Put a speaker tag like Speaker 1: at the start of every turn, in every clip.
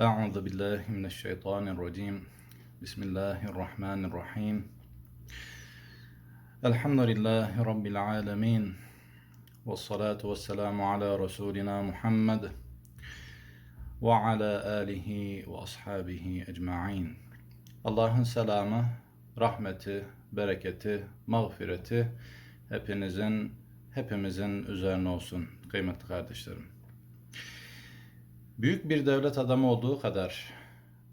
Speaker 1: أعوذ بالله من الشيطان الرجيم بسم الله الرحمن الرحيم الحمد لله رب العالمين والصلاة والسلام على رسولنا محمد وعلى آله وأصحابه أجمعين Allah'ın selamı, rahmeti, bereketi, mağfireti hepinizin, hepimizin üzerine olsun kıymetli kardeşlerim. Büyük bir devlet adamı olduğu kadar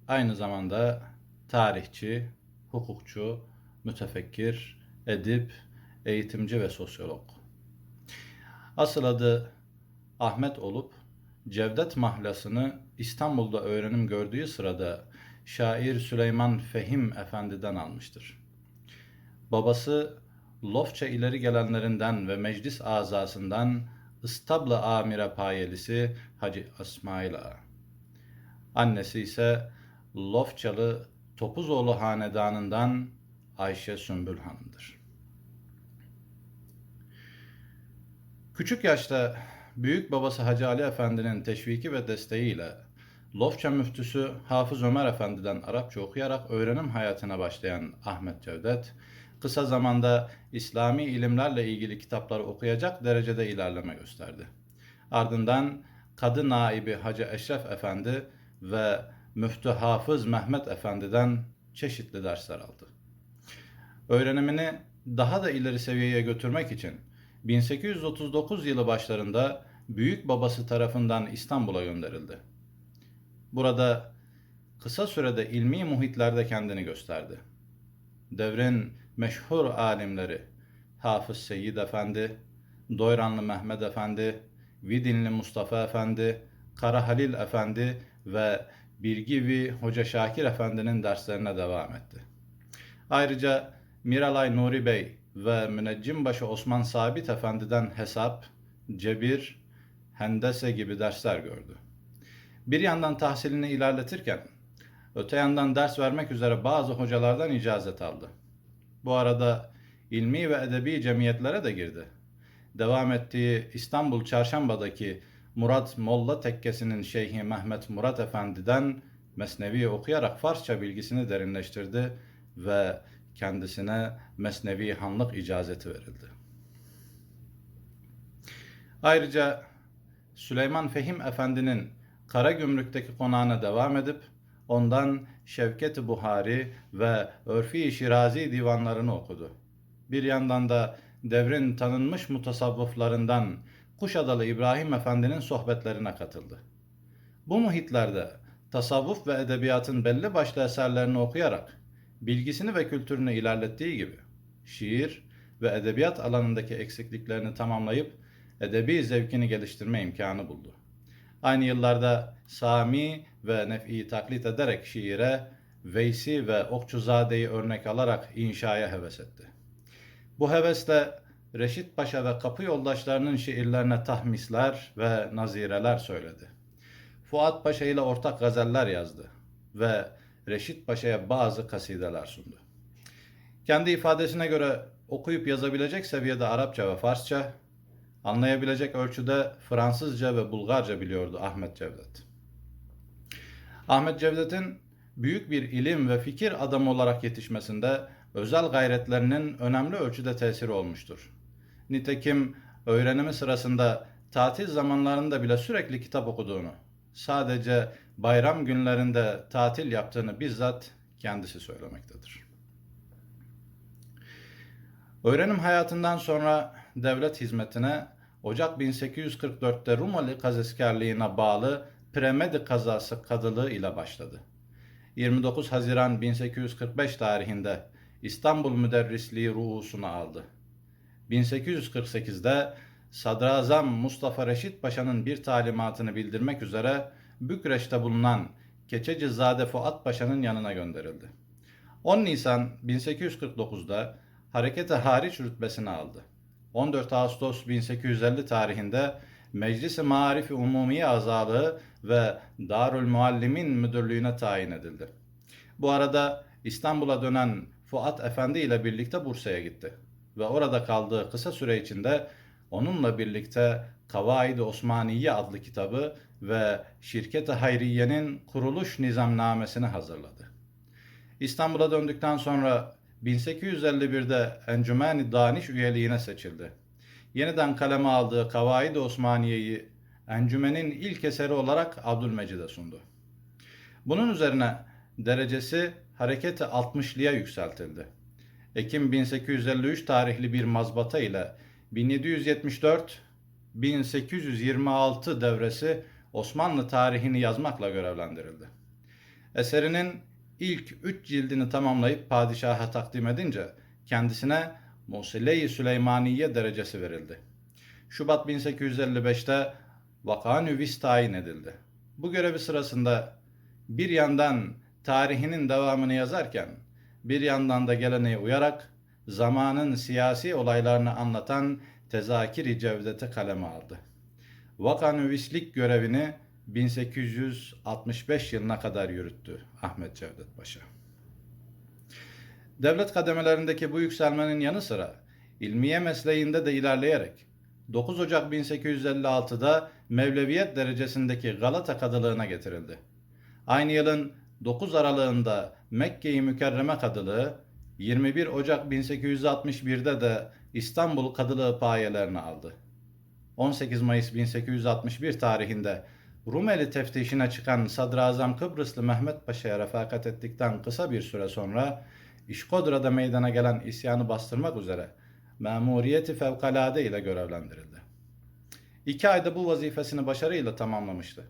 Speaker 1: aynı zamanda tarihçi, hukukçu, mütefekkir, edip, eğitimci ve sosyolog. Asıl adı Ahmet olup Cevdet mahlasını İstanbul'da öğrenim gördüğü sırada şair Süleyman Fehim Efendi'den almıştır. Babası Lofça ileri gelenlerinden ve meclis azasından İstablı Amire Payelisi Hacı İsmail Ağa. Annesi ise Lofçalı Topuzoğlu Hanedanından Ayşe Sümbül Hanım'dır. Küçük yaşta büyük babası Hacı Ali Efendi'nin teşviki ve desteğiyle Lofça müftüsü Hafız Ömer Efendi'den Arapça okuyarak öğrenim hayatına başlayan Ahmet Cevdet, kısa zamanda İslami ilimlerle ilgili kitapları okuyacak derecede ilerleme gösterdi. Ardından Kadı Naibi Hacı Eşref Efendi ve Müftü Hafız Mehmet Efendi'den çeşitli dersler aldı. Öğrenimini daha da ileri seviyeye götürmek için 1839 yılı başlarında büyük babası tarafından İstanbul'a gönderildi. Burada kısa sürede ilmi muhitlerde kendini gösterdi. Devrin meşhur alimleri Hafız Seyyid Efendi, Doyranlı Mehmet Efendi, Vidinli Mustafa Efendi, Kara Halil Efendi ve Bilgivi Hoca Şakir Efendi'nin derslerine devam etti. Ayrıca Miralay Nuri Bey ve Müneccimbaşı Osman Sabit Efendi'den hesap, cebir, hendese gibi dersler gördü. Bir yandan tahsilini ilerletirken, öte yandan ders vermek üzere bazı hocalardan icazet aldı. Bu arada ilmi ve edebi cemiyetlere de girdi. Devam ettiği İstanbul Çarşamba'daki Murat Molla Tekkesi'nin Şeyhi Mehmet Murat Efendi'den Mesnevi okuyarak Farsça bilgisini derinleştirdi ve kendisine Mesnevi Hanlık icazeti verildi. Ayrıca Süleyman Fehim Efendi'nin Karagümrük'teki konağına devam edip ondan Şevket-i Buhari ve Örfi-i Şirazi divanlarını okudu. Bir yandan da devrin tanınmış mutasavvıflarından Kuşadalı İbrahim Efendi'nin sohbetlerine katıldı. Bu muhitlerde tasavvuf ve edebiyatın belli başlı eserlerini okuyarak bilgisini ve kültürünü ilerlettiği gibi şiir ve edebiyat alanındaki eksikliklerini tamamlayıp edebi zevkini geliştirme imkanı buldu. Aynı yıllarda Sami ve Nef'i taklit ederek şiire, Veysi ve Okçuzade'yi örnek alarak inşaya heves etti. Bu hevesle Reşit Paşa ve kapı yoldaşlarının şiirlerine tahmisler ve nazireler söyledi. Fuat Paşa ile ortak gazeller yazdı ve Reşit Paşa'ya bazı kasideler sundu. Kendi ifadesine göre okuyup yazabilecek seviyede Arapça ve Farsça, anlayabilecek ölçüde Fransızca ve Bulgarca biliyordu Ahmet Cevdet. Ahmet Cevdet'in büyük bir ilim ve fikir adamı olarak yetişmesinde özel gayretlerinin önemli ölçüde tesiri olmuştur. Nitekim öğrenimi sırasında tatil zamanlarında bile sürekli kitap okuduğunu, sadece bayram günlerinde tatil yaptığını bizzat kendisi söylemektedir. Öğrenim hayatından sonra devlet hizmetine Ocak 1844'te Rumeli Kazaskerliğine bağlı Premedi kazası kadılığı ile başladı. 29 Haziran 1845 tarihinde İstanbul Müderrisliği ruhusunu aldı. 1848'de Sadrazam Mustafa Reşit Paşa'nın bir talimatını bildirmek üzere Bükreş'te bulunan Keçecizade Fuat Paşa'nın yanına gönderildi. 10 Nisan 1849'da harekete hariç rütbesini aldı. 14 Ağustos 1850 tarihinde Meclis-i Marif-i Umumiye azalığı ve Darül Muallimin müdürlüğüne tayin edildi. Bu arada İstanbul'a dönen Fuat Efendi ile birlikte Bursa'ya gitti ve orada kaldığı kısa süre içinde onunla birlikte Kavaid-i Osmaniye adlı kitabı ve Şirket-i Hayriye'nin kuruluş nizamnamesini hazırladı. İstanbul'a döndükten sonra 1851'de Encümen-i Daniş üyeliğine seçildi. Yeniden kaleme aldığı Kavaid-i Osmaniye'yi Encümen'in ilk eseri olarak Abdülmecid'e sundu. Bunun üzerine derecesi hareketi 60'lıya yükseltildi. Ekim 1853 tarihli bir mazbata ile 1774-1826 devresi Osmanlı tarihini yazmakla görevlendirildi. Eserinin ilk üç cildini tamamlayıp padişaha takdim edince kendisine Musile-i Süleymaniye derecesi verildi. Şubat 1855'te Vakanüvis tayin edildi. Bu görevi sırasında bir yandan tarihinin devamını yazarken bir yandan da geleneğe uyarak zamanın siyasi olaylarını anlatan Tezakir-i Cevdet'i kaleme aldı. Vakanüvislik görevini 1865 yılına kadar yürüttü Ahmet Cevdet Paşa. Devlet kademelerindeki bu yükselmenin yanı sıra ilmiye mesleğinde de ilerleyerek 9 Ocak 1856'da Mevleviyet derecesindeki Galata kadılığına getirildi. Aynı yılın 9 aralığında Mekke-i Mükerreme kadılığı, 21 Ocak 1861'de de İstanbul kadılığı payelerini aldı. 18 Mayıs 1861 tarihinde Rumeli teftişine çıkan Sadrazam Kıbrıslı Mehmet Paşa'ya refakat ettikten kısa bir süre sonra İşkodra'da meydana gelen isyanı bastırmak üzere memuriyeti fevkalade ile görevlendirildi. İki ayda bu vazifesini başarıyla tamamlamıştı.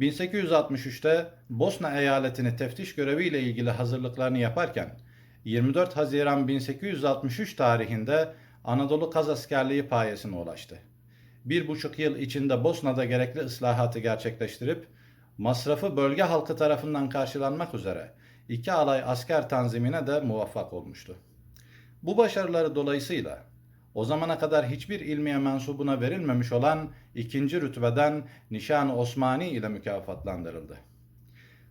Speaker 1: 1863'te Bosna eyaletini teftiş göreviyle ilgili hazırlıklarını yaparken 24 Haziran 1863 tarihinde Anadolu Kaz Askerliği payesine ulaştı. Bir buçuk yıl içinde Bosna'da gerekli ıslahatı gerçekleştirip masrafı bölge halkı tarafından karşılanmak üzere iki alay asker tanzimine de muvaffak olmuştu. Bu başarıları dolayısıyla o zamana kadar hiçbir ilmiye mensubuna verilmemiş olan ikinci rütbeden Nişan-ı Osmani ile mükafatlandırıldı.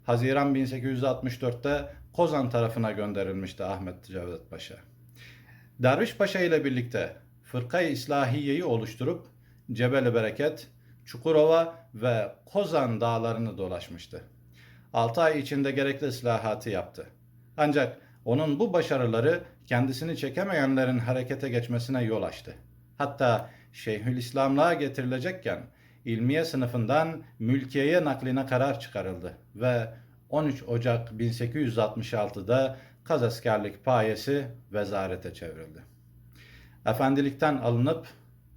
Speaker 1: Haziran 1864'te Kozan tarafına gönderilmişti Ahmet Cevdet Paşa. Derviş Paşa ile birlikte Fırkayı İslahiye'yi oluşturup Cebeli Bereket, Çukurova ve Kozan dağlarını dolaşmıştı. 6 ay içinde gerekli ıslahatı yaptı. Ancak onun bu başarıları kendisini çekemeyenlerin harekete geçmesine yol açtı. Hatta Şeyhülislamlığa getirilecekken ilmiye sınıfından mülkiyeye nakline karar çıkarıldı ve 13 Ocak 1866'da Kaz askerlik payesi vezarete çevrildi. Efendilikten alınıp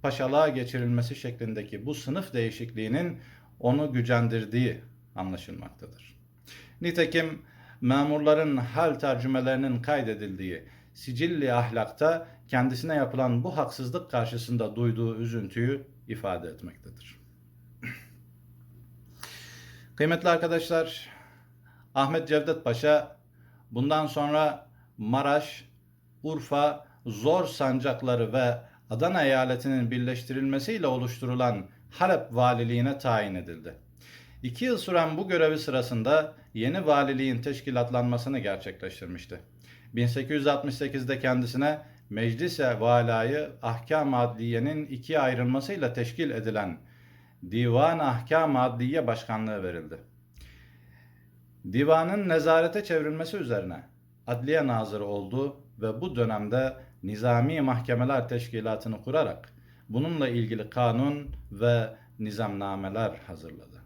Speaker 1: paşalığa geçirilmesi şeklindeki bu sınıf değişikliğinin onu gücendirdiği anlaşılmaktadır. Nitekim memurların hal tercümelerinin kaydedildiği Sicilli ahlakta kendisine yapılan bu haksızlık karşısında duyduğu üzüntüyü ifade etmektedir. Kıymetli arkadaşlar, Ahmet Cevdet Paşa bundan sonra Maraş, Urfa, Zor sancakları ve Adana eyaletinin birleştirilmesiyle oluşturulan Halep valiliğine tayin edildi. İki yıl süren bu görevi sırasında yeni valiliğin teşkilatlanmasını gerçekleştirmişti. 1868'de kendisine Meclis-i Valayı Ahkam Adliye'nin ikiye ayrılmasıyla teşkil edilen Divan Ahkam Adliye Başkanlığı verildi. Divanın nezarete çevrilmesi üzerine Adliye Nazırı oldu ve bu dönemde Nizami Mahkemeler Teşkilatı'nı kurarak bununla ilgili kanun ve nizamnameler hazırladı.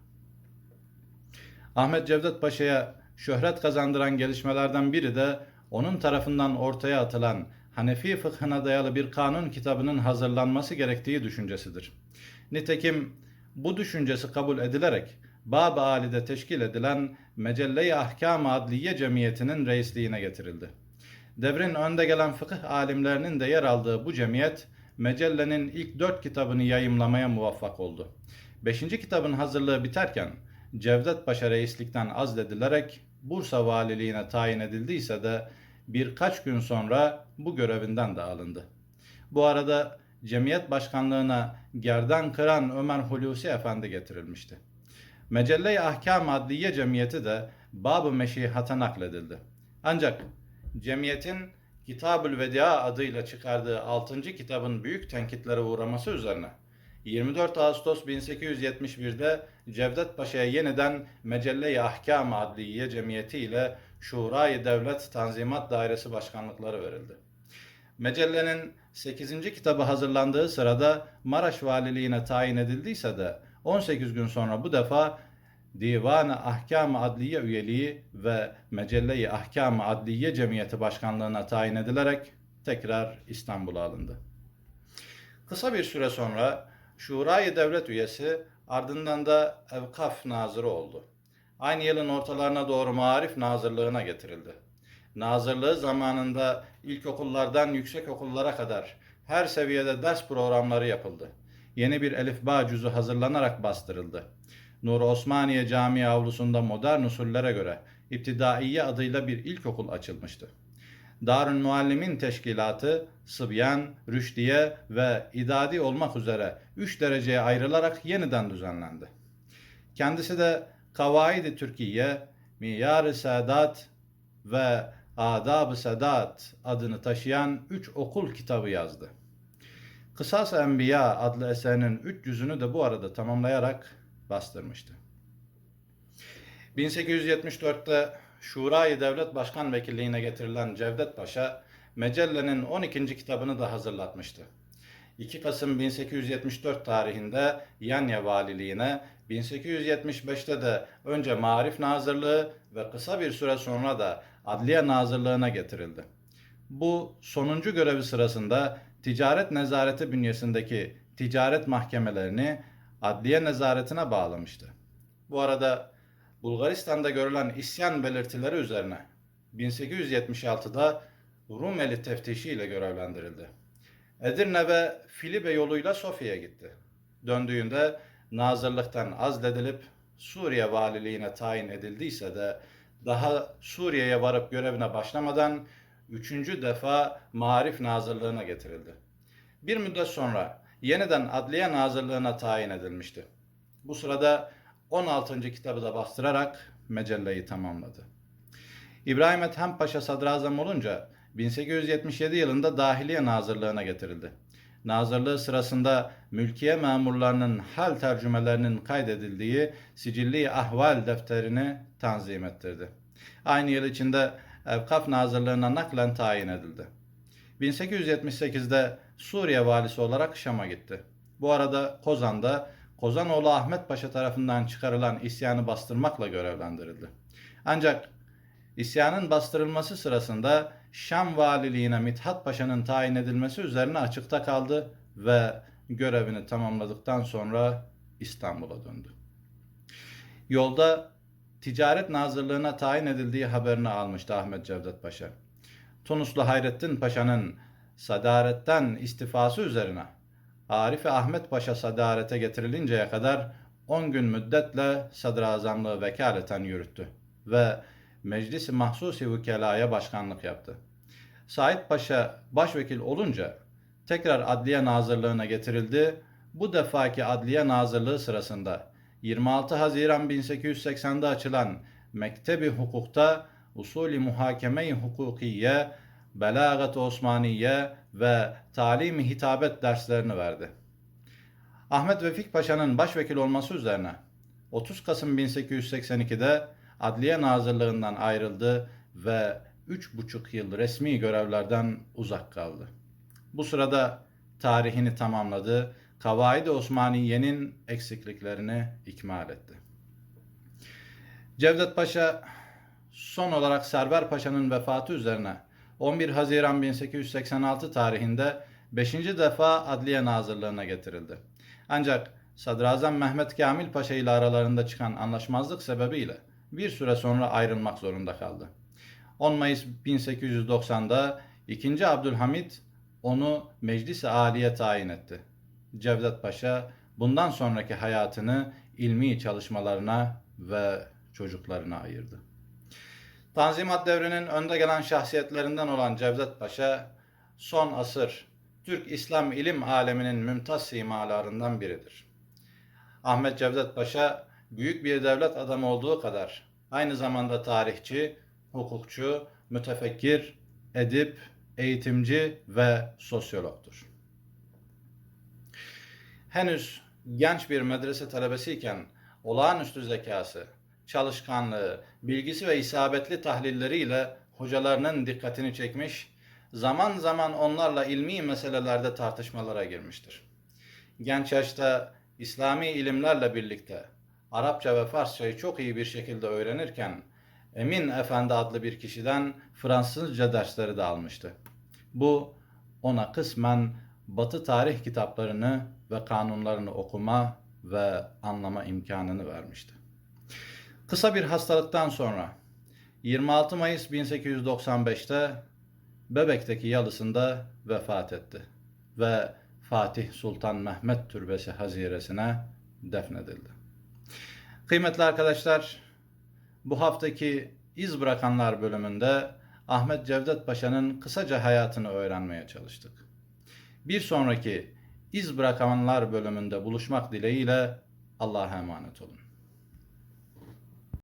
Speaker 1: Ahmet Cevdet Paşa'ya şöhret kazandıran gelişmelerden biri de onun tarafından ortaya atılan Hanefi fıkhına dayalı bir kanun kitabının hazırlanması gerektiği düşüncesidir. Nitekim bu düşüncesi kabul edilerek Bab-ı Ali'de teşkil edilen Mecelle-i Ahkam Adliye Cemiyeti'nin reisliğine getirildi. Devrin önde gelen fıkıh alimlerinin de yer aldığı bu cemiyet, Mecelle'nin ilk dört kitabını yayımlamaya muvaffak oldu. Beşinci kitabın hazırlığı biterken, Cevdet Paşa reislikten azledilerek Bursa valiliğine tayin edildiyse de birkaç gün sonra bu görevinden de alındı. Bu arada cemiyet başkanlığına Gerdan Kıran Ömer Hulusi Efendi getirilmişti. Mecelle-i Ahkam Adliye Cemiyeti de Bab-ı Meşihata nakledildi. Ancak cemiyetin Kitabül Vedia adıyla çıkardığı 6. kitabın büyük tenkitlere uğraması üzerine 24 Ağustos 1871'de Cevdet Paşa'ya yeniden Mecelle-i Ahkam Adliye Cemiyeti ile Şurayı Devlet Tanzimat Dairesi başkanlıkları verildi. Mecellenin 8. kitabı hazırlandığı sırada Maraş valiliğine tayin edildiyse de 18 gün sonra bu defa Divan-ı Ahkam-ı Adliye üyeliği ve Mecelle-i Ahkam-ı Adliye Cemiyeti Başkanlığına tayin edilerek tekrar İstanbul'a alındı. Kısa bir süre sonra Şurayı Devlet üyesi ardından da Evkaf Nazırı oldu. Aynı yılın ortalarına doğru Maarif Nazırlığına getirildi. Nazırlığı zamanında ilkokullardan yüksek okullara kadar her seviyede ders programları yapıldı. Yeni bir elifba cüzü hazırlanarak bastırıldı. Nur Osmaniye Camii avlusunda modern usullere göre İptidaiye adıyla bir ilkokul açılmıştı. Darül Muallimin Teşkilatı, Sıbyan, Rüşdiye ve İdadi olmak üzere üç dereceye ayrılarak yeniden düzenlendi. Kendisi de Kavaid-i Türkiye, Miyar-ı Sadat ve Adab-ı Sadat adını taşıyan üç okul kitabı yazdı. Kısas Enbiya adlı eserinin üç yüzünü de bu arada tamamlayarak bastırmıştı. 1874'te Şurayı Devlet Başkan Vekilliğine getirilen Cevdet Paşa, Mecelle'nin 12. kitabını da hazırlatmıştı. 2 Kasım 1874 tarihinde Yanya Valiliğine, 1875'te de önce Marif Nazırlığı ve kısa bir süre sonra da Adliye Nazırlığına getirildi. Bu sonuncu görevi sırasında ticaret nezareti bünyesindeki ticaret mahkemelerini adliye nezaretine bağlamıştı. Bu arada Bulgaristan'da görülen isyan belirtileri üzerine 1876'da Rumeli teftişi ile görevlendirildi. Edirne ve Filibe yoluyla Sofya'ya gitti. Döndüğünde nazırlıktan azledilip Suriye valiliğine tayin edildiyse de daha Suriye'ye varıp görevine başlamadan üçüncü defa Marif Nazırlığına getirildi. Bir müddet sonra yeniden Adliye Nazırlığına tayin edilmişti. Bu sırada 16. kitabı da bastırarak mecelleyi tamamladı. İbrahim Ethem Paşa sadrazam olunca 1877 yılında Dahiliye Nazırlığına getirildi. Nazırlığı sırasında mülkiye memurlarının hal tercümelerinin kaydedildiği Sicilli Ahval defterini tanzim ettirdi. Aynı yıl içinde Evkaf Nazırlığına naklen tayin edildi. 1878'de Suriye valisi olarak Şam'a gitti. Bu arada Kozan'da Kozanoğlu Ahmet Paşa tarafından çıkarılan isyanı bastırmakla görevlendirildi. Ancak isyanın bastırılması sırasında Şam valiliğine Mithat Paşa'nın tayin edilmesi üzerine açıkta kaldı ve görevini tamamladıktan sonra İstanbul'a döndü. Yolda Ticaret Nazırlığına tayin edildiği haberini almıştı Ahmet Cevdet Paşa. Tunuslu Hayrettin Paşa'nın sadaretten istifası üzerine Arif Ahmet Paşa sadarete getirilinceye kadar 10 gün müddetle sadrazamlığı vekaleten yürüttü ve Meclis-i Mahsusi Vükela'ya başkanlık yaptı. Said Paşa başvekil olunca tekrar Adliye Nazırlığına getirildi. Bu defaki Adliye Nazırlığı sırasında 26 Haziran 1880'de açılan Mektebi Hukuk'ta Usulü Muhakeme-i Hukukiye, Belagat Osmaniye ve Talim-i Hitabet derslerini verdi. Ahmet Vefik Paşa'nın başvekil olması üzerine 30 Kasım 1882'de Adliye Nazırlığından ayrıldı ve 3,5 yıl resmi görevlerden uzak kaldı. Bu sırada tarihini tamamladı, Kavaid-i Osmaniye'nin eksikliklerini ikmal etti. Cevdet Paşa son olarak Server Paşa'nın vefatı üzerine 11 Haziran 1886 tarihinde 5. defa Adliye Nazırlığına getirildi. Ancak Sadrazam Mehmet Kamil Paşa ile aralarında çıkan anlaşmazlık sebebiyle bir süre sonra ayrılmak zorunda kaldı. 10 Mayıs 1890'da 2. Abdülhamit onu Meclis-i Aliye tayin etti. Cevdet Paşa bundan sonraki hayatını ilmi çalışmalarına ve çocuklarına ayırdı. Tanzimat devrinin önde gelen şahsiyetlerinden olan Cevdet Paşa, son asır Türk İslam ilim aleminin mümtaz simalarından biridir. Ahmet Cevdet Paşa, büyük bir devlet adamı olduğu kadar aynı zamanda tarihçi, hukukçu, mütefekkir, edip, eğitimci ve sosyologtur. Henüz genç bir medrese talebesiyken olağanüstü zekası, çalışkanlığı, bilgisi ve isabetli tahlilleriyle hocalarının dikkatini çekmiş, zaman zaman onlarla ilmi meselelerde tartışmalara girmiştir. Genç yaşta İslami ilimlerle birlikte Arapça ve Farsçayı çok iyi bir şekilde öğrenirken Emin Efendi adlı bir kişiden Fransızca dersleri de almıştı. Bu ona kısmen Batı tarih kitaplarını ve kanunlarını okuma ve anlama imkanını vermişti. Kısa bir hastalıktan sonra 26 Mayıs 1895'te Bebek'teki yalısında vefat etti ve Fatih Sultan Mehmet Türbesi haziresine defnedildi. Kıymetli arkadaşlar, bu haftaki İz Bırakanlar bölümünde Ahmet Cevdet Paşa'nın kısaca hayatını öğrenmeye çalıştık. Bir sonraki İz Bırakanlar bölümünde buluşmak dileğiyle Allah'a emanet olun.